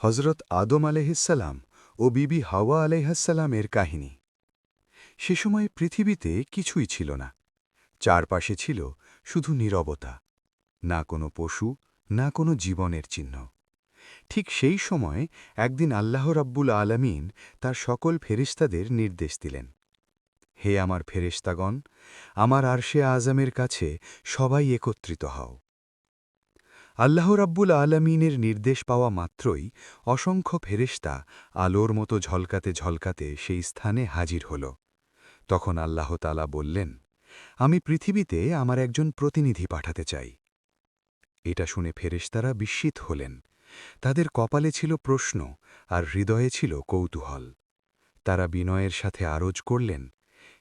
হজরত আদম আলহিসাল্লাম ও বিবি হাওয়া আলহাসাল্লামের কাহিনী। সে সময় পৃথিবীতে কিছুই ছিল না। চারপাশে ছিল শুধু নীরবতা, না কোনো পশু, না কোনো জীবনের চিহ্ন। ঠিক সেই সময় একদিন আল্লাহ রাব্বুল আলমিন তার সকল ফেরিস্তাদের নির্দেশ দিলেন, হে আমার ফেরেস্তাগণ আমার আরশে আজমের কাছে সবাই একত্রিত হও। আল্লাহ রাব্বুল আলমিনের নির্দেশ পাওয়া মাত্রই অসংখ্য ফেরেশতা আলোর মতো ঝলকাতে ঝলকাতে সেই স্থানে হাজির হল। তখন আল্লাহ তালা বললেন, আমি পৃথিবীতে আমার একজন প্রতিনিধি পাঠাতে চাই। এটা শুনে ফেরেশতারা বিস্মিত হলেন। তাদের কপালে ছিল প্রশ্ন আর হৃদয়ে ছিল কৌতূহল। তারা বিনয়ের সাথে আরজ করলেন,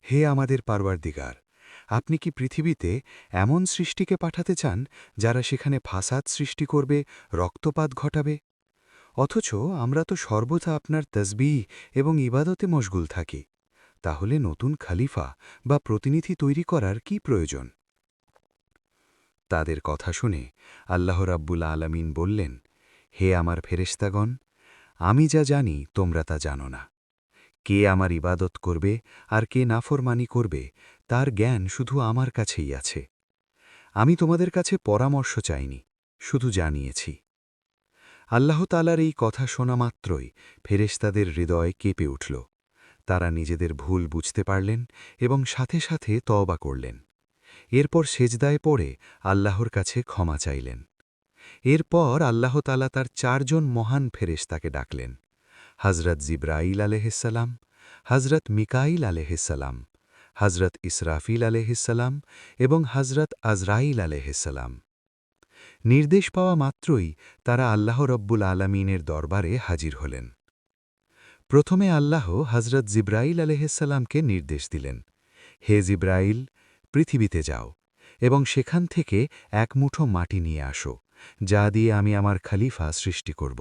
হে আমাদের পারওয়ারদিগার আপনি কি পৃথিবীতে এমন সৃষ্টিকে পাঠাতে চান যারা সেখানে ফাসাদ সৃষ্টি করবে, রক্তপাত ঘটাবে? অথচ আমরা তো সর্বদা আপনার তসবি এবং ইবাদতে মশগুল থাকি। তাহলে নতুন খালিফা বা প্রতিনিধি তৈরি করার কি প্রয়োজন? তাদের কথা শুনে আল্লাহ রাব্বুল আলমিন বললেন, হে আমার ফেরেস্তাগণ আমি যা জানি তোমরা তা জানো না। কে আমার ইবাদত করবে আর কে নাফরমানি করবে, তার জ্ঞান শুধু আমার কাছেই আছে। আমি তোমাদের কাছে পরামর্শ চাইনি, শুধু জানিয়েছি। আল্লাহ তালার এই কথা শোনা মাত্রই ফেরেশতাদের হৃদয় কেঁপে উঠল। তারা নিজেদের ভুল বুঝতে পারলেন এবং সাথে সাথে তওবা করলেন। এরপর সেজদায় পড়ে আল্লাহর কাছে ক্ষমা চাইলেন। এরপর আল্লাহ তালা তার চারজন মহান ফেরেশতাকে ডাকলেন। হজরত জিব্রাইল আলহিসাল্লাম হজরত মিকাইল আলহিসাল্লাম হজরত ইসরাফিল আলহিসাল্লাম এবং হজরত আজরাইল আলহিসাল্লাম নির্দেশ পাওয়া মাত্রই তারা আল্লাহ রব্বুল আলমিনের দরবারে হাজির হলেন। প্রথমে আল্লাহ হজরত জিব্রাইল আলহিসাল্লামকে নির্দেশ দিলেন, হে জিব্রাইল, পৃথিবীতে যাও এবং সেখান থেকে এক মুঠো মাটি নিয়ে আসো, যা দিয়ে আমি আমার খালিফা সৃষ্টি করব।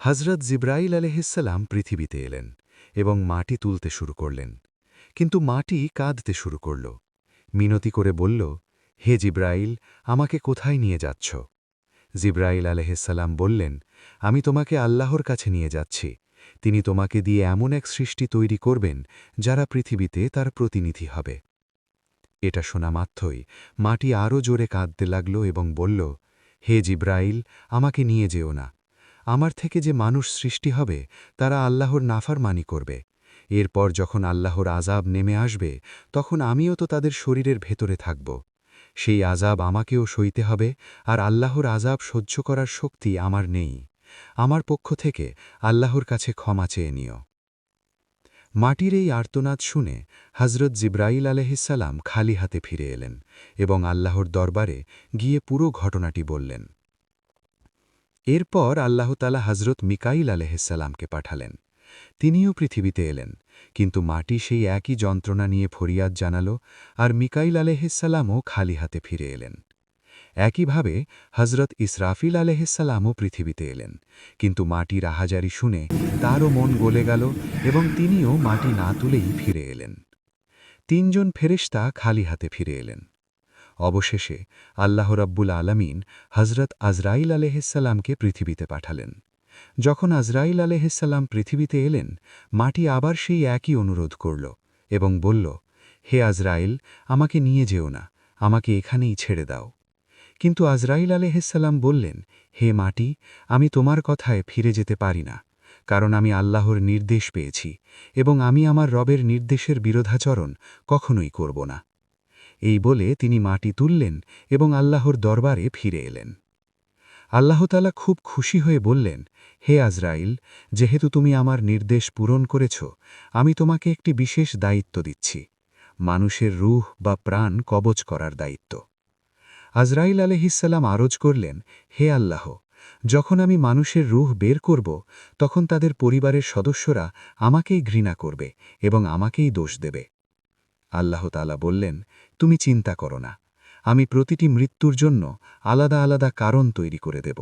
হজরত জিব্রাইল আলহিসাল্লাম পৃথিবীতে এলেন এবং মাটি তুলতে শুরু করলেন। কিন্তু মাটি কাঁদতে শুরু করল। মিনতি করে বলল, হে জিব্রাইল, আমাকে কোথায় নিয়ে যাচ্ছ? জিব্রাইল আলহিসাল্লাম বললেন, আমি তোমাকে আল্লাহর কাছে নিয়ে যাচ্ছি। তিনি তোমাকে দিয়ে এমন এক সৃষ্টি তৈরি করবেন, যারা পৃথিবীতে তার প্রতিনিধি হবে। এটা শোনা মাত্রই মাটি আরও জোরে কাঁদতে লাগল এবং বলল, হে জিব্রাইল, আমাকে নিয়ে যেও না। আমার থেকে যে মানুষ সৃষ্টি হবে, তারা আল্লাহর নাফারমানি করবে। এরপর যখন আল্লাহর আজাব নেমে আসবে, তখন আমিও তো তাদের শরীরের ভেতরে থাকব। সেই আজাব আমাকেও সইতে হবে, আর আল্লাহর আজাব সহ্য করার শক্তি আমার নেই। আমার পক্ষ থেকে আল্লাহর কাছে ক্ষমা চেয়ে নিও। মাটির এই আর্তনাদ শুনে হজরত জিব্রাইল আলহিসাল্লাম খালি হাতে ফিরে এলেন এবং আল্লাহর দরবারে গিয়ে পুরো ঘটনাটি বললেন। এরপর আল্লাহতালা হজরত মিকাইল আলহিসাল্লামকে পাঠালেন। তিনিও পৃথিবীতে এলেন, কিন্তু মাটি সেই একই যন্ত্রণা নিয়ে ফরিয়াদ জানাল আর মিকাইল আলহিসাল্লামও খালি হাতে ফিরে এলেন। একইভাবে হজরত ইসরাফিল আলহিসাল্লামও পৃথিবীতে এলেন, কিন্তু মাটির আহাজারি শুনে তারও মন গলে গেল এবং তিনিও মাটি না তুলেই ফিরে এলেন। তিনজন ফেরেস্তা খালি হাতে ফিরে এলেন। অবশেষে আল্লাহ রব্বুল আলমিন হজরত আজরাইল আলহিসাল্লামকে পৃথিবীতে পাঠালেন। যখন আজরাইল আলহিসাল্লাম পৃথিবীতে এলেন, মাটি আবার সেই একই অনুরোধ করল এবং বলল, হে আজরাইল, আমাকে নিয়ে যেও না, আমাকে এখানেই ছেড়ে দাও। কিন্তু আজরাইল আলহিসাল্লাম বললেন, হে মাটি, আমি তোমার কথায় ফিরে যেতে পারি না, কারণ আমি আল্লাহর নির্দেশ পেয়েছি এবং আমি আমার রবের নির্দেশের বিরোধাচরণ কখনোই করব না। এই বলে তিনি মাটি তুললেন এবং আল্লাহর দরবারে ফিরে এলেন। আল্লাহতালা খুব খুশি হয়ে বললেন, হে আজরাইল, যেহেতু তুমি আমার নির্দেশ পূরণ করেছ, আমি তোমাকে একটি বিশেষ দায়িত্ব দিচ্ছি, মানুষের রুহ বা প্রাণ কবচ করার দায়িত্ব। আজরাইল আলহিসাল্লাম আরজ করলেন, হে আল্লাহ, যখন আমি মানুষের রুহ বের করব, তখন তাদের পরিবারের সদস্যরা আমাকেই ঘৃণা করবে এবং আমাকেই দোষ দেবে। আল্লাহ তালা বললেন, তুমি চিন্তা করো না। আমি প্রতিটি মৃত্যুর জন্য আলাদা আলাদা কারণ তৈরি করে দেব।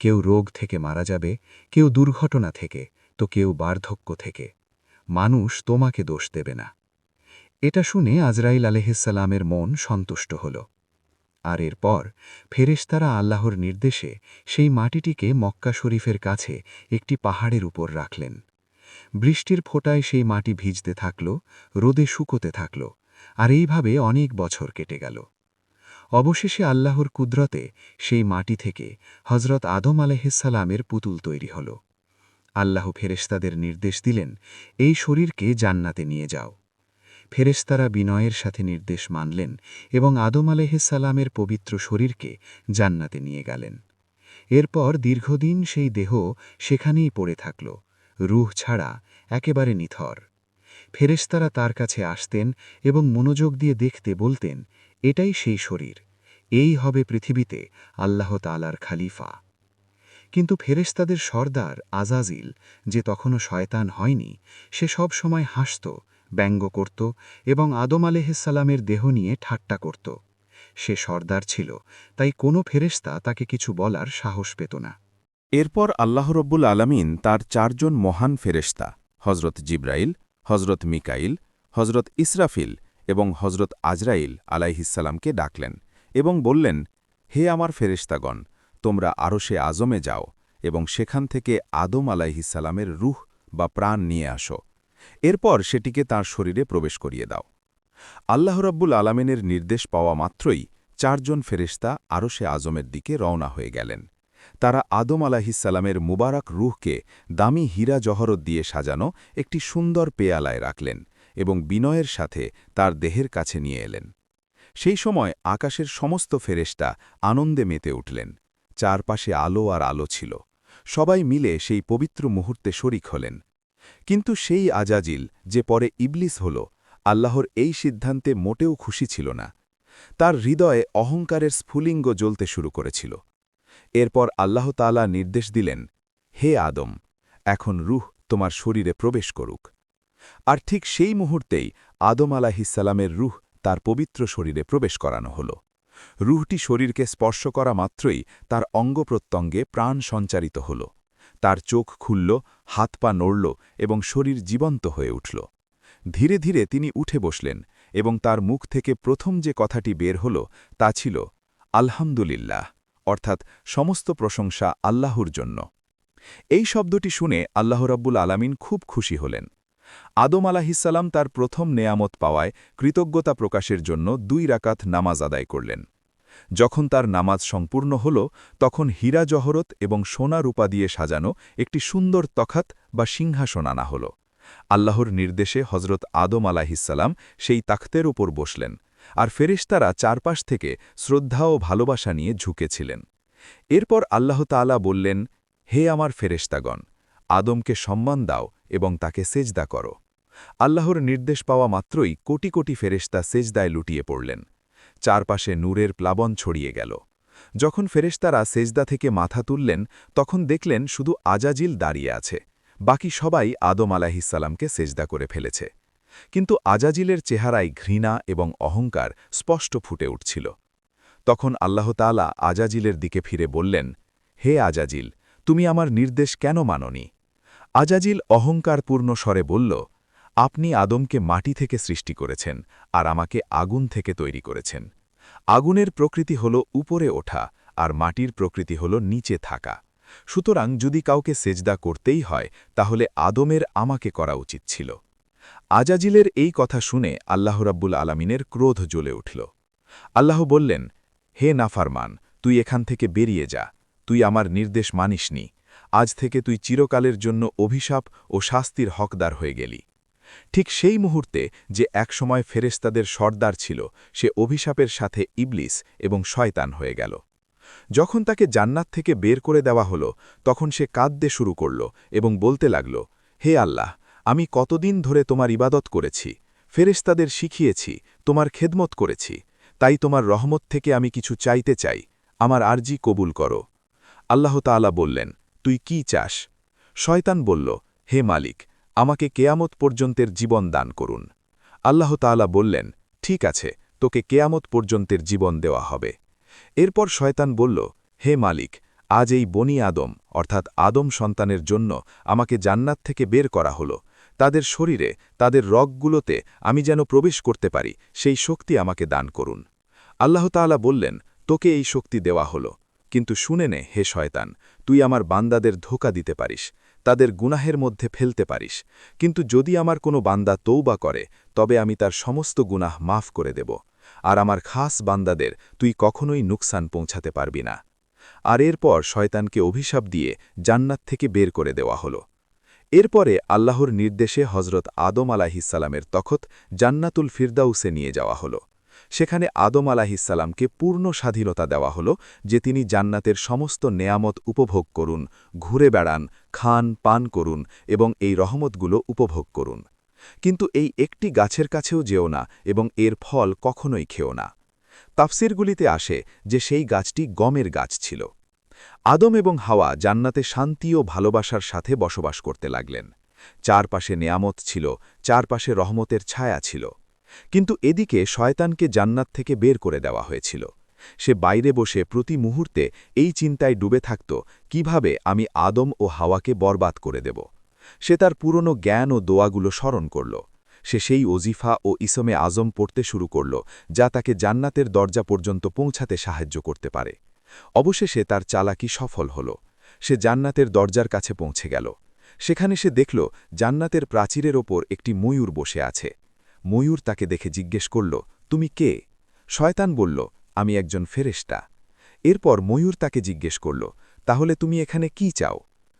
কেউ রোগ থেকে মারা যাবে, কেউ দুর্ঘটনা থেকে, তো কেউ বার্ধক্য থেকে। মানুষ তোমাকে দোষ দেবে না। এটা শুনে আজরাইল আলহিসাল্লামের মন সন্তুষ্ট হল। আর এরপর ফেরেশতারা আল্লাহর নির্দেশে সেই মাটিটিকে মক্কা শরীফের কাছে একটি পাহাড়ের উপর রাখলেন। বৃষ্টির ফোঁটায় সেই মাটি ভিজতে থাকল, রোদে শুকোতে থাকল, আর এইভাবে অনেক বছর কেটে গেল। অবশেষে আল্লাহর কুদরতে সেই মাটি থেকে হজরত আদম আলহিসাল্লামের পুতুল তৈরি হল। আল্লাহ ফেরেশতাদের নির্দেশ দিলেন, এই শরীরকে জান্নাতে নিয়ে যাও। ফেরেশতারা বিনয়ের সাথে নির্দেশ মানলেন এবং আদম আলহিসাল্লামের পবিত্র শরীরকে জান্নাতে নিয়ে গেলেন। এরপর দীর্ঘদিন সেই দেহ সেখানেই পড়ে থাকল। রুহ ছাড়া একেবারে নিথর। ফেরেশতারা তার কাছে আসতেন এবং মনোযোগ দিয়ে দেখতে বলতেন, এটাই সেই শরীর, এই হবে পৃথিবীতে আল্লাহ তালার খালিফা। কিন্তু ফেরেশতাদের সর্দার আজাজিল, যে তখনও শয়তান হয়নি, সে সব সময় হাসত, ব্যঙ্গ করত এবং আদম আলেহিসাল্লামের দেহ নিয়ে ঠাট্টা করত। সে সর্দার ছিল, তাই কোনো ফেরেশতা তাকে কিছু বলার সাহস পেত না। এরপর আল্লাহ রব্বুল আলামিন তার চারজন মহান ফেরেশতা হজরত জিব্রাইল হজরত মিকাইল হজরত ইসরাফিল এবং হজরত আজরাইল আলাইহিসাল্লামকে ডাকলেন এবং বললেন, হে আমার ফেরেশতাগণ, তোমরা আরশে আজমে যাও এবং সেখান থেকে আদম আলাইহিসাল্লামের রুহ বা প্রাণ নিয়ে আসো। এরপর সেটিকে তার শরীরে প্রবেশ করিয়ে দাও। আল্লাহ রব্বুল আলামিনের নির্দেশ পাওয়া মাত্রই চারজন ফেরেশতা আরশে আজমের দিকে রওনা হয়ে গেলেন। তারা আদম আলাহিসাল্লামের মুবারক রুহকে দামি হীরা জহরত দিয়ে সাজানো একটি সুন্দর পেয়ালায় রাখলেন এবং বিনয়ের সাথে তার দেহের কাছে নিয়ে এলেন। সেই সময় আকাশের সমস্ত ফেরেশতা আনন্দে মেতে উঠলেন। চারপাশে আলো আর আলো ছিল। সবাই মিলে সেই পবিত্র মুহূর্তে শরিক হলেন। কিন্তু সেই আজাজিল যে পরে ইবলিস হল, আল্লাহর এই সিদ্ধান্তে মোটেও খুশি ছিল না। তার হৃদয়ে অহংকারের স্ফুলিঙ্গ জ্বলতে শুরু করেছিল। এরপর আল্লাহ তালা নির্দেশ দিলেন, হে আদম, এখন রুহ তোমার শরীরে প্রবেশ করুক। আর ঠিক সেই মুহূর্তেই আদম আলাহিসাল্লামের রুহ তার পবিত্র শরীরে প্রবেশ করানো হল। রুহটি শরীরকে স্পর্শ করা মাত্রই তার অঙ্গপ্রত্যঙ্গে প্রাণ সঞ্চারিত হল। তার চোখ খুলল, হাত পা নড়ল এবং শরীর জীবন্ত হয়ে উঠল। ধীরে ধীরে তিনি উঠে বসলেন এবং তার মুখ থেকে প্রথম যে কথাটি বের হল তা ছিল, আলহামদুলিল্লাহ। অর্থাৎ সমস্ত প্রশংসা আল্লাহর জন্য। এই শব্দটি শুনে আল্লাহ রাব্বুল আলামিন খুব খুশি হলেন। আদম আলাহিসাল্লাম তার প্রথম নেয়ামত পাওয়ায় কৃতজ্ঞতা প্রকাশের জন্য দুই রাকাত নামাজ আদায় করলেন। যখন তার নামাজ সম্পূর্ণ হল, তখন হীরা জহরত এবং সোনা রূপা দিয়ে সাজানো একটি সুন্দর তখাত বা সিংহাসন আনা হল। আল্লাহর নির্দেশে হজরত আদম আলাহিসাল্লাম সেই তাখতের ওপর বসলেন। আর ফেরেশতারা চারপাশ থেকে শ্রদ্ধা ও ভালোবাসা নিয়ে ঝুঁকেছিলেন। এরপর আল্লাহ তালা বললেন, হে আমার ফেরেশতাগণ, আদমকে সম্মান দাও এবং তাকে সেজদা করো। আল্লাহর নির্দেশ পাওয়া মাত্রই কোটি কোটি ফেরেশতা সেজদায় লুটিয়ে পড়লেন। চারপাশে নূরের প্লাবন ছড়িয়ে গেল। যখন ফেরেশতারা সেজদা থেকে মাথা তুললেন, তখন দেখলেন শুধু আজাজিল দাঁড়িয়ে আছে। বাকি সবাই আদম আলাহিসাল্লামকে সেজদা করে ফেলেছে। কিন্তু আজাজিলের চেহারায় ঘৃণা এবং অহংকার স্পষ্ট ফুটে উঠছিল। তখন আল্লাহ তালা আজাজিলের দিকে ফিরে বললেন, হে আজাজিল, তুমি আমার নির্দেশ কেন মাননি? আজাজিল অহংকারপূর্ণ স্বরে বলল, আপনি আদমকে মাটি থেকে সৃষ্টি করেছেন আর আমাকে আগুন থেকে তৈরি করেছেন। আগুনের প্রকৃতি হল উপরে ওঠা আর মাটির প্রকৃতি হল নিচে থাকা। সুতরাং যদি কাউকে সেজদা করতেই হয়, তাহলে আদমের আমাকে করা উচিত ছিল। আজাজিলের এই কথা শুনে আল্লাহ রাব্বুল আলমিনের ক্রোধ জ্বলে উঠল। আল্লাহ বললেন, হে নাফারমান, তুই এখান থেকে বেরিয়ে যা। তুই আমার নির্দেশ মানিসনি। আজ থেকে তুই চিরকালের জন্য অভিশাপ ও শাস্তির হকদার হয়ে গেলি। ঠিক সেই মুহূর্তে যে একসময় ফেরেস্তাদের সর্দার ছিল, সে অভিশাপের সাথে ইবলিস এবং শয়তান হয়ে গেল। যখন তাকে জান্নাত থেকে বের করে দেওয়া হল, তখন সে কাঁদতে শুরু করল এবং বলতে লাগল, হে আল্লাহ আমি কতদিন ধরে তোমার ইবাদত করেছি ফেরেস্তাদের শিখিয়েছি, তোমার খেদমত করেছি, তাই তোমার রহমত থেকে আমি কিছু চাইতে চাই, আমার আর্জি কবুল করো। আল্লাহ তালা বললেন, তুই কি চাস? শয়তান বলল, হে মালিক, আমাকে কেয়ামত পর্যন্তের জীবন দান করুন। আল্লাহ তালা বললেন, ঠিক আছে, তোকে কেয়ামত পর্যন্তের জীবন দেওয়া হবে। এরপর শয়তান বলল, হে মালিক, আজ এই বনি আদম, অর্থাৎ আদম সন্তানের জন্য আমাকে জান্নাত থেকে বের করা হলো তাদের শরীরে, তাদের রগগুলোতে আমি যেন প্রবেশ করতে পারি, সেই শক্তি আমাকে দান করুন। আল্লাহ তালা বললেন, তোকে এই শক্তি দেওয়া হলো। কিন্তু শুনে নে হে শয়তান, তুই আমার বান্দাদের ধোকা দিতে পারিস, তাদের গুনাহের মধ্যে ফেলতে পারিস। কিন্তু যদি আমার কোনো বান্দা তৌবা করে, তবে আমি তার সমস্ত গুনাহ মাফ করে দেব। আর আমার খাস বান্দাদের তুই কখনোই নুকসান পৌঁছাতে পারবি না। আর এরপর শয়তানকে অভিশাপ দিয়ে জান্নাত থেকে বের করে দেওয়া হলো। এরপরে আল্লাহর নির্দেশে হজরত আদম আলাহিসাল্লামের তখত জান্নাতুল ফিরদাউসে নিয়ে যাওয়া হলো। সেখানে আদম আলাহিসাল্লামকে পূর্ণ স্বাধীনতা দেওয়া হলো যে তিনি জান্নাতের সমস্ত নেয়ামত উপভোগ করুন, ঘুরে বেড়ান, খান, পান করুন এবং এই রহমতগুলো উপভোগ করুন। কিন্তু এই একটি গাছের কাছেও যেও না এবং এর ফল কখনোই খেও না। তাফসিরগুলিতে আসে যে সেই গাছটি গমের গাছ ছিল। আদম এবং হাওয়া জান্নাতে শান্তি ও ভালোবাসার সাথে বসবাস করতে লাগলেন। চারপাশে নেয়ামত ছিল, চারপাশে রহমতের ছায়া ছিল। কিন্তু এদিকে শয়তানকে জান্নাত থেকে বের করে দেওয়া হয়েছিল। সে বাইরে বসে প্রতি মুহূর্তে এই চিন্তায় ডুবে থাকত, কীভাবে আমি আদম ও হাওয়াকে বরবাদ করে দেব? সে তার পুরনো জ্ঞান ও দোয়াগুলো স্মরণ করল। সে সেই ওজিফা ও ইসমে আজম পড়তে শুরু করল, যা তাকে জান্নাতের দরজা পর্যন্ত পৌঁছাতে সাহায্য করতে পারে। অবশেষে তার চালাকি সফল হল। সে জান্নাতের দরজার কাছে পৌঁছে গেল। সেখানে সে দেখল, জান্নাতের প্রাচীরের ওপর একটি ময়ূর বসে আছে। ময়ূর তাকে দেখে জিজ্ঞেস করল, তুমি কে? শয়তান বলল, আমি একজন ফেরেস্টা এরপর ময়ূর তাকে জিজ্ঞেস করল, তাহলে তুমি এখানে কি চাও?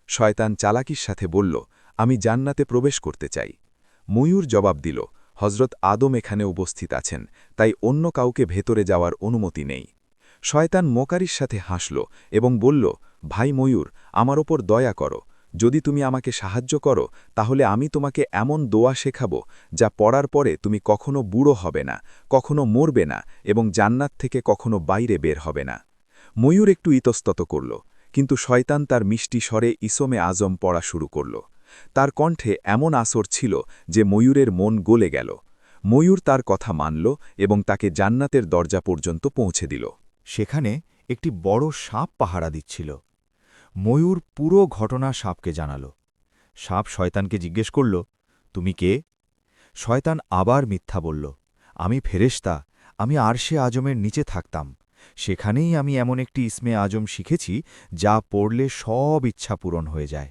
শয়তান চালাকির সাথে বলল, আমি জান্নাতে প্রবেশ করতে চাই। ময়ূর জবাব দিল হজরত আদম এখানে উপস্থিত আছেন, তাই অন্য কাউকে ভেতরে যাওয়ার অনুমতি নেই। শয়তান মোকারির সাথে হাসল এবং বলল, ভাই ময়ূর, আমার ওপর দয়া করো। যদি তুমি আমাকে সাহায্য করো, তাহলে আমি তোমাকে এমন দোয়া শেখাব, যা পড়ার পরে তুমি কখনো বুড়ো হবে না, কখনো মরবে না এবং জান্নাত থেকে কখনো বাইরে বের হবে না। ময়ূর একটু ইতস্তত করল, কিন্তু শয়তান তার মিষ্টি স্বরে ইসমে আজম পড়া শুরু করল। তার কণ্ঠে এমন আসর ছিল যে ময়ূরের মন গলে গেল। ময়ূর তার কথা মানল এবং তাকে জান্নাতের দরজা পর্যন্ত পৌঁছে দিল। সেখানে একটি বড় সাপ পাহারা দিচ্ছিল। ময়ূর পুরো ঘটনা সাপকে জানাল। সাপ শয়তানকে জিজ্ঞেস করল, তুমি কে? শয়তান আবার মিথ্যা বলল, আমি ফেরেশতা, আমি আরশে আজমের নিচে থাকতাম। সেখানেই আমি এমন একটি ইসমে আজম শিখেছি যা পড়লে সব ইচ্ছা পূরণ হয়ে যায়।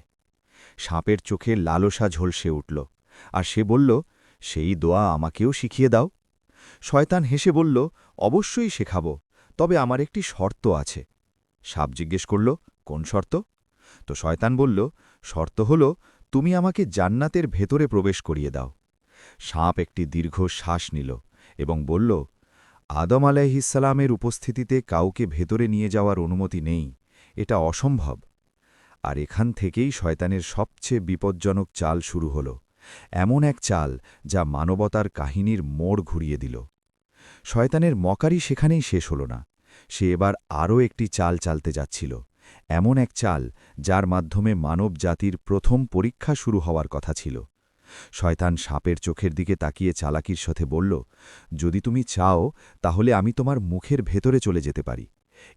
সাপের চোখে লালসা ঝলসে উঠল, আর সে বলল, সেই দোয়া আমাকেও শিখিয়ে দাও। শয়তান হেসে বলল, অবশ্যই শেখাব। তবে আমার একটি শর্ত আছে। সাপ জিজ্ঞেস করল, কোন শর্ত? তো শয়তান বলল, শর্ত হল, তুমি আমাকে জান্নাতের ভেতরে প্রবেশ করিয়ে দাও। সাপ একটি দীর্ঘ শ্বাস নিল এবং বলল, আদম আলাইহিসালামের উপস্থিতিতে কাউকে ভেতরে নিয়ে যাওয়ার অনুমতি নেই, এটা অসম্ভব। আর এখান থেকেই শয়তানের সবচেয়ে বিপজ্জনক চাল শুরু হল, এমন এক চাল যা মানবতার কাহিনীর মোড় ঘুরিয়ে দিল। শয়তানের মকারি সেখানেই শেষ হল না। সে এবার আরও একটি চাল চালতে যাচ্ছিল। এমন এক চাল যার মাধ্যমে মানব জাতির প্রথম পরীক্ষা শুরু হওয়ার কথা ছিল। শয়তান সাপের চোখের দিকে তাকিয়ে চালাকির সাথে বলল, যদি তুমি চাও, তাহলে আমি তোমার মুখের ভেতরে চলে যেতে পারি।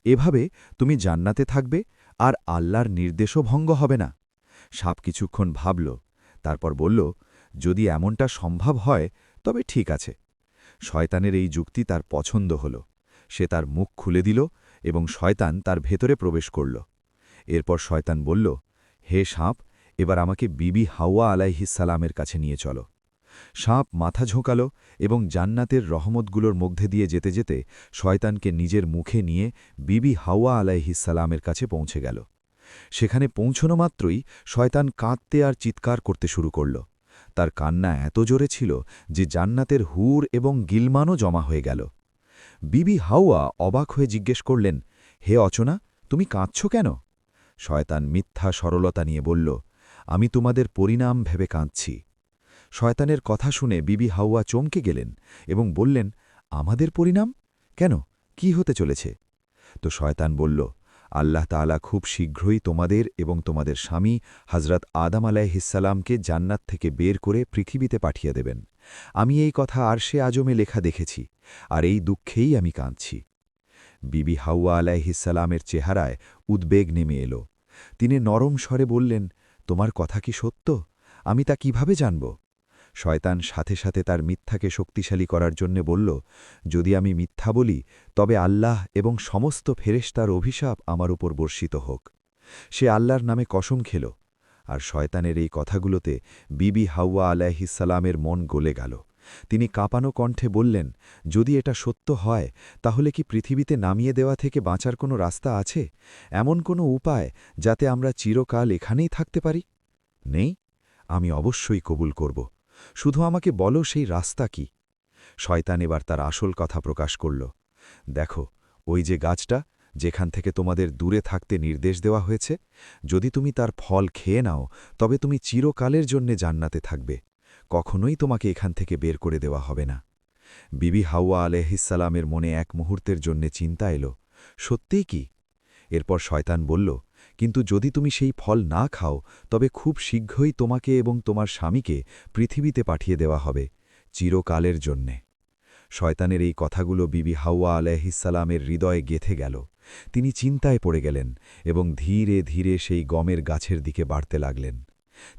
এভাবে তুমি জান্নাতে থাকবে আর আল্লাহর নির্দেশও ভঙ্গ হবে না। সাপ কিছুক্ষণ ভাবল, তারপর বলল, যদি এমনটা সম্ভব হয়, তবে ঠিক আছে। শয়তানের এই যুক্তি তার পছন্দ হল। সে তার মুখ খুলে দিল এবং শয়তান তার ভেতরে প্রবেশ করল। এরপর শয়তান বলল, হে সাঁপ, এবার আমাকে বিবি হাওয়া আলাইহিসালামের কাছে নিয়ে চলো। সাঁপ মাথা ঝোঁকাল এবং জান্নাতের রহমতগুলোর মধ্যে দিয়ে যেতে যেতে শয়তানকে নিজের মুখে নিয়ে বিবি হাওয়া আলাইহিসালামের কাছে পৌঁছে গেল। সেখানে পৌঁছনো মাত্রই শয়তান কাঁদতে আর চিৎকার করতে শুরু করল। তার কান্না এত জোরে ছিল যে জান্নাতের হুর এবং গিলমানও জমা হয়ে গেল। বিবি হাওয়া অবাক হয়ে জিজ্ঞেস করলেন, হে অচনা, তুমি কাঁদছ কেন? শয়তান মিথ্যা সরলতা নিয়ে বলল, আমি তোমাদের পরিণাম ভেবে কাঁদছি। শয়তানের কথা শুনে বিবি হাওয়া চমকে গেলেন এবং বললেন, আমাদের পরিণাম? কেন? কি হতে চলেছে? তো শয়তান বলল, আল্লাহ তাআলা খুব শীঘ্রই তোমাদের এবং তোমাদের স্বামী হজরত আদাম আলাইহিসালামকে জান্নাত থেকে বের করে পৃথিবীতে পাঠিয়ে দেবেন। আমি এই কথা আরশে আজমে লেখা দেখেছি, আর এই দুঃখেই আমি কাঁদছি। বিবি হাউয়া আলাইহিসালামের চেহারায় উদ্বেগ নেমে এলো। তিনি নরম স্বরে বললেন, তোমার কথা কি সত্য? আমি তা কীভাবে জানব? শয়তান সাথে সাথে তার মিথ্যাকে শক্তিশালী করার জন্য বলল, যদি আমি মিথ্যা বলি, তবে আল্লাহ এবং সমস্ত ফেরেশতার অভিশাপ আমার উপর বর্ষিত হোক। সে আল্লাহর নামে কসম খেল। আর শয়তানের এই কথাগুলোতে বিবি হাউয়া আলাইহিসালামের মন গলে গেল। তিনি কাঁপানো কণ্ঠে বললেন, যদি এটা সত্য হয়, তাহলে কি পৃথিবীতে নামিয়ে দেওয়া থেকে বাঁচার কোনো রাস্তা আছে? এমন কোনো উপায় যাতে আমরা চিরকাল এখানেই থাকতে পারি? নেই, আমি অবশ্যই কবুল করব। শুধু আমাকে বলো সেই রাস্তা কি? শয়তান এবার তার আসল কথা প্রকাশ করল। দেখো, ওই যে গাছটা যেখান থেকে তোমাদের দূরে থাকতে নির্দেশ দেওয়া হয়েছে, যদি তুমি তার ফল খেয়ে নাও, তবে তুমি চিরকালের জন্যে জান্নাতে থাকবে, কখনোই তোমাকে এখান থেকে বের করে দেওয়া হবে না। বিবি হাওয়া আলহিসালামের মনে এক মুহূর্তের জন্যে চিন্তা এলো, সত্যিই কি? এরপর শয়তান বলল, কিন্তু যদি তুমি সেই ফল না খাও, তবে খুব শীঘ্রই তোমাকে এবং তোমার স্বামীকে পৃথিবীতে পাঠিয়ে দেওয়া হবে, চিরকালের জন্যে। শয়তানের এই কথাগুলো বিবি হাওয়া আলাইহিসালামের হৃদয়ে গেথে গেল। তিনি চিন্তায় পড়ে গেলেন এবং ধীরে ধীরে সেই গমের গাছের দিকে বাড়তে লাগলেন।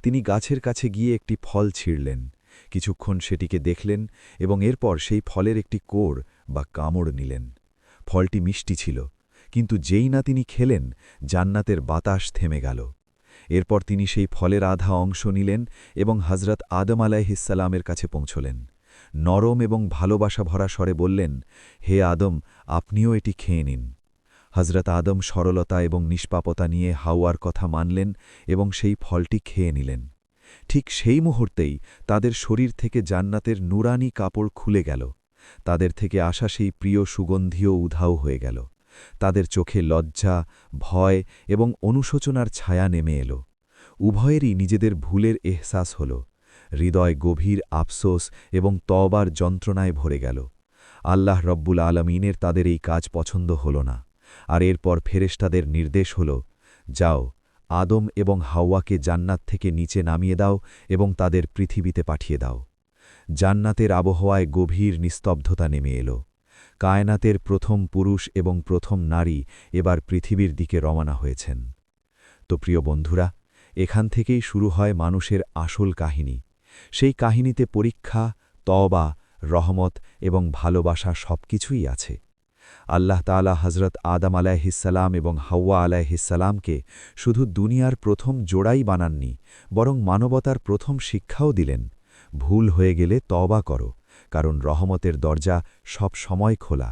তিনি গাছের কাছে গিয়ে একটি ফল ছিঁড়লেন। কিছুক্ষণ সেটিকে দেখলেন এবং এরপর সেই ফলের একটি কোড় বা কামড় নিলেন। ফলটি মিষ্টি ছিল, কিন্তু যেই না তিনি খেলেন, জান্নাতের বাতাস থেমে গেল। এরপর তিনি সেই ফলের আধা অংশ নিলেন এবং হজরত আদম আলাইহিসালামের কাছে পৌঁছলেন। নরম এবং ভালোবাসা ভরা স্বরে বললেন, হে আদম, আপনিও এটি খেয়ে নিন। হজরত আদম সরলতা এবং নিষ্পাপতা নিয়ে হাওয়ার কথা মানলেন এবং সেই ফলটি খেয়ে নিলেন। ঠিক সেই মুহূর্তেই তাদের শরীর থেকে জান্নাতের নুরানি কাপড় খুলে গেল। তাদের থেকে আসা সেই প্রিয় সুগন্ধিও উধাও হয়ে গেল। তাদের চোখে লজ্জা, ভয় এবং অনুশোচনার ছায়া নেমে এলো। উভয়েরই নিজেদের ভুলের এহসাস হল। হৃদয় গভীর আফসোস এবং তবার যন্ত্রণায় ভরে গেল। আল্লাহ রব্বুল আলমিনের তাদের এই কাজ পছন্দ হল না। আর এরপর ফেরেশতাদের নির্দেশ হল, যাও, আদম এবং হাওয়াকে জান্নাত থেকে নিচে নামিয়ে দাও এবং তাদের পৃথিবীতে পাঠিয়ে দাও। জান্নাতের আবহাওয়ায় গভীর নিস্তব্ধতা নেমে এলো। কায়নাতের প্রথম পুরুষ এবং প্রথম নারী এবার পৃথিবীর দিকে রওনা হয়েছেন। তো প্রিয় বন্ধুরা, এখান থেকেই শুরু হয় মানুষের আসল কাহিনী। সেই কাহিনীতে পরীক্ষা, তওবা, রহমত এবং ভালোবাসা সবকিছুই আছে। আল্লাহ তালা হজরত আদম আলাইহিসাল্লাম এবং হাওয়া আলাইহিসাল্লামকে শুধু দুনিয়ার প্রথম জোড়াই বানাননি, বরং মানবতার প্রথম শিক্ষাও দিলেন। ভুল হয়ে গেলে তবা করো, কারণ রহমতের দরজা সব সময় খোলা।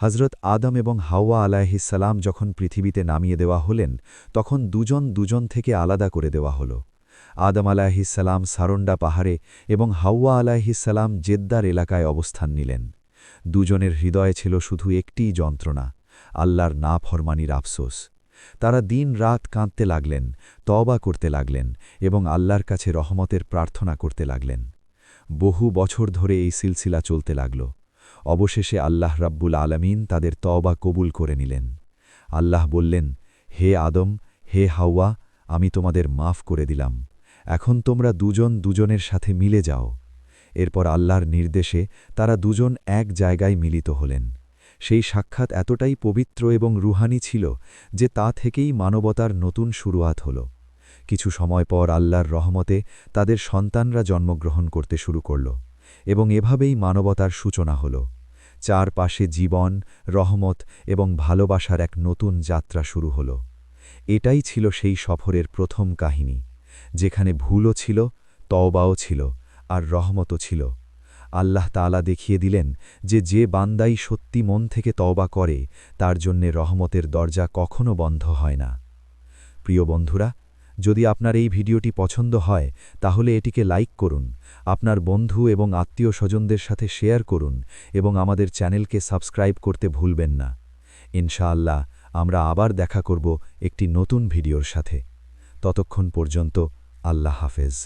হজরত আদম এবং হাওয়া আলাইহিসাল্লাম যখন পৃথিবীতে নামিয়ে দেওয়া হলেন, তখন দুজন দুজন থেকে আলাদা করে দেওয়া হল। আদম আলাহিসাল্লাম সারন্ডা পাহাড়ে এবং হাওয়া আলাহিসাল্লাম জেদ্দার এলাকায় অবস্থান নিলেন। দুজনের হৃদয়ে ছিল শুধু একটিই যন্ত্রণা, আল্লাহর না ফরমানির আফসোস। তারা দিন রাত কাঁদতে লাগলেন তবা করতে লাগলেন এবং আল্লাহর কাছে রহমতের প্রার্থনা করতে লাগলেন। বহু বছর ধরে এই সিলসিলা চলতে লাগল। অবশেষে আল্লাহ রাব্বুল আলমিন তাদের তবা কবুল করে নিলেন। আল্লাহ বললেন, হে আদম, হে হাওয়া, আমি তোমাদের মাফ করে দিলাম। এখন তোমরা দুজন দুজনের সাথে মিলে যাও। এরপর আল্লাহর নির্দেশে তারা দুজন এক জায়গায় মিলিত হলেন। সেই সাক্ষাৎ এতটাই পবিত্র এবং রুহানি ছিল যে তা থেকেই মানবতার নতুন শুরুয়াত হল। কিছু সময় পর আল্লাহর রহমতে তাদের সন্তানরা জন্মগ্রহণ করতে শুরু করল এবং এভাবেই মানবতার সূচনা হল। চারপাশে জীবন, রহমত এবং ভালোবাসার এক নতুন যাত্রা শুরু হল। এটাই ছিল সেই সফরের প্রথম কাহিনী, যেখানে ভুলও ছিল, তওবাও ছিল আর রহমতও ছিল। আল্লাহ তালা দেখিয়ে দিলেন যে যে বান্দাই সত্যি মন থেকে তওবা করে, তার জন্যে রহমতের দরজা কখনো বন্ধ হয় না। প্রিয় বন্ধুরা, যদি আপনার এই ভিডিওটি পছন্দ হয়, তাহলে এটিকে লাইক করুন, আপনার বন্ধু এবং আত্মীয় স্বজনদের সাথে শেয়ার করুন এবং আমাদের চ্যানেলকে সাবস্ক্রাইব করতে ভুলবেন না। ইনশাআল্লাহ, আমরা আবার দেখা করব একটি নতুন ভিডিওর সাথে। ততক্ষণ পর্যন্ত আল্লাহ হাফেজ।